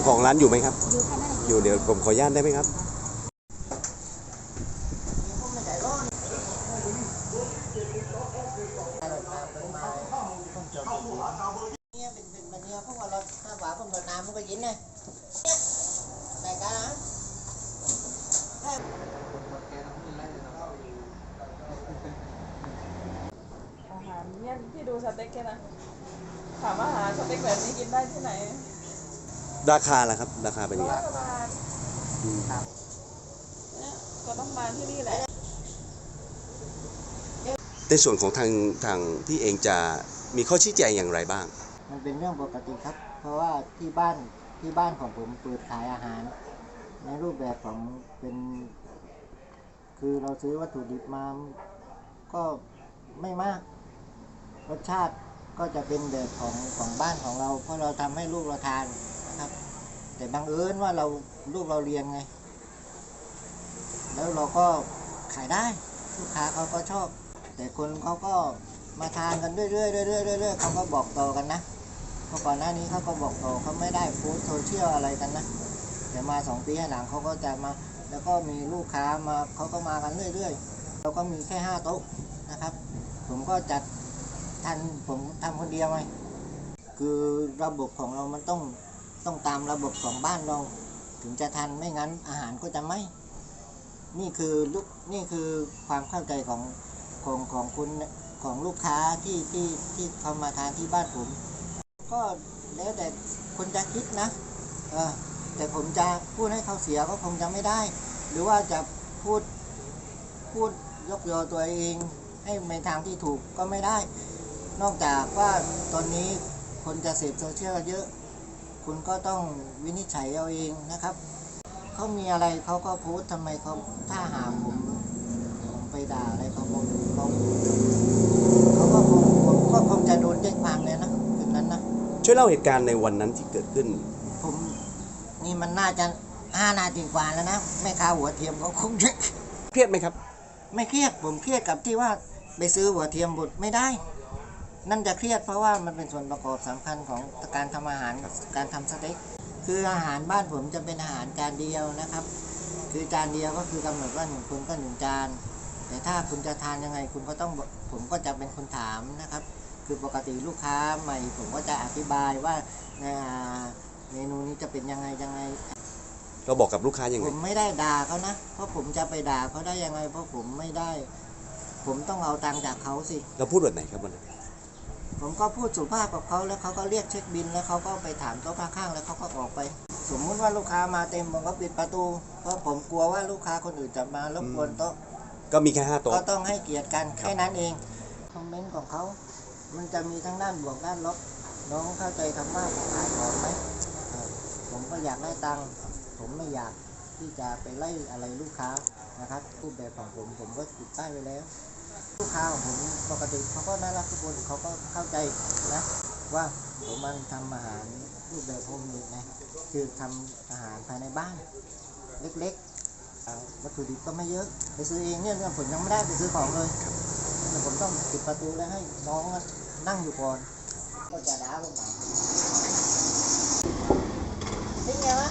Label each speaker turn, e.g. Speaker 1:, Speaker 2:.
Speaker 1: จ้าของร้านอยู่ไหมครับ
Speaker 2: อยู่ข้างหน้า
Speaker 1: อยู่เดี๋ยวผมขออนุญาตได้ไหมครับ
Speaker 3: เนี่ยเป็นเป็นแบบเนี้ยพว่าเราถ้าหวานคนเดินน้ำมันก็ยินเลยเนี่ยแต่กันนะ
Speaker 4: อาหารเนี่ยที่ดูสเต็กแค่นะถามอาหารสเต็กแบบนี้กินได้ที่ไหน
Speaker 1: ราคาล่ะครับ ราคาเป็นยัง
Speaker 4: ร้
Speaker 1: ไง
Speaker 4: อยกว่าบาท
Speaker 1: อืม
Speaker 4: เนี่ยก็ต้องมาที่นี่แหละ
Speaker 1: ในส่วนของทางทางที่เองจะมีข้อชี้แจงอย่างไรบ้าง
Speaker 3: มันเป็นเรื่องปกติครับ เพราะว่าที่บ้านที่บ้านของผมเปิดขายอาหาร ในรูปแบบของเป็น คือเราซื้อวัตถุดิบมาก็ไม่มาก รสชาติก็จะเป็นแบบของของบ้านของเรา เพราะเราทำให้ลูกเราทานนะครับ แต่บังเอิญว่าเราลูกเราเรียนไง แล้วเราก็ขายได้ลูกค้าเขาก็ชอบ แต่คนเขาก็มาทานกันเรื่อยๆเรื่อยๆเรื่อยๆเขาก็บอกต่อกันนะเพราะก่อนหน้านี้เขาก็บอกต่อเขาไม่ได้โพสต์โซเชียลอะไรกันนะแต่มาสองปีให้หลังเขาก็จะมา แล้วก็มีลูกค้ามาเขาก็มากันเรื่อยๆเราก็มีแค่ห้าโต๊ะนะครับ ผมก็จัดทันผมทำคนเดียวไงคือระบบของเรามันต้อง ต้องตามระบบของบ้านเรา ถึงจะทันไม่งั้นอาหารก็จะไม่นี่คือลูกนี่คือความเข้าใจของของของคุณของลูกค้าที่ที่ที่เขามาทานที่บ้านผม ก็แล้วแต่คนจะคิดนะเออแต่ผมจะพูดให้เขาเสียก็คงจะไม่ได้ หรือว่าจะพูดพูดยกยอตัวเองให้ในทางที่ถูกก็ไม่ได้ นอกจากว่าตอนนี้คนจะเสพโซเชียลเยอะ คุณก็ต้องวินิจฉัยเอาเองนะครับ เขามีอะไรเขาก็โพสต์ทำไมเขาถ้าหาผมผมไปด่าอะไรเขาผมเขาเขาก็คงผมก็คงจะโดนแจ้งความเลยนะคืนนั้นนะ
Speaker 1: ช่วยเล่าเหตุการณ์ในวันนั้นที่เกิดขึ้น
Speaker 3: ผมนี่มันน่าจะห้านาทีกว่าแล้วนะแม่ค้าหัวเทียมเขาคงจะ
Speaker 1: เครียดไหมครับ
Speaker 3: ไม่เครียดผมเครียดกับที่ว่าไปซื้อหัวเทียมบดไม่ได้ นั่นจะเครียดเพราะว่ามันเป็นส่วนประกอบสำคัญของการทำอาหารการทำสเต็กคืออาหารบ้านผมจะเป็นอาหารจานเดียวนะครับ คือจานเดียวก็คือกำหนดว่าหนึ่งคนก็หนึ่งจานแต่ถ้าคุณจะทานยังไงคุณก็ต้องบอกผมก็จะเป็นคนถามนะครับ คือปกติลูกค้าใหม่ ผมก็จะอธิบายว่าอ่าเมนูนี้จะเป็นยังไงยังไง
Speaker 1: เราบอกกับลูกค้ายัง
Speaker 3: ผ
Speaker 1: ไง
Speaker 3: มไม่ได้ด่าเขานะเพราะผมจะไปด่าเขาได้ยังไง เพราะผมไม่ได้ ผมต้องเอาตังค์จากเขาสิ
Speaker 1: เราพูดแบบไหนครับวันนั้น
Speaker 3: ผมก็พูดสุภาพกับเขาแล้วเขาก็เรียกเช็คบิน แล้วเขาก็ไปถามโต๊ะข้างๆแล้วเขาก็ออกไป สมมุติว่าลูกค้ามาเต็มผมก็ปิดประตู เพราะผมกลัวว่าลูกค้าคนอื่นจะมารบกวนโต๊ะ
Speaker 1: ก็มีแค่ห้าโต๊ะ
Speaker 3: ก็ต้องให้เกียรติกันแค่นั้นเองคอมเมนต์ของเขามันจะมีทั้งด้านบวกด้านลบน้องเข้าใจคำว่าขายของไหมเออผมก็อยากได้ตังค์ผมไม่อยากที่จะไปไล่อะไรลูกค้านะครับรูปแบบของผมผมก็ติดป้ายไว้แล้ว ลูกค้าของผมปกติเขาก็น่ารักทุกคนเขาก็เข้าใจนะว่าผมมันทำอาหารรูปแบบโฮมเมดนะคือทำอาหารภายในบ้าน เล็กๆอ่าวัตถุดิบก็ไม่เยอะ ไปซื้อเองเนี่ยเนี่ยผมยังไม่ได้ไปซื้อของเลยแต่ผมต้องปิดประตูแล้วให้น้องนั่งอยู่ก่อนก็จะด่าลงมาเป็นไงวะ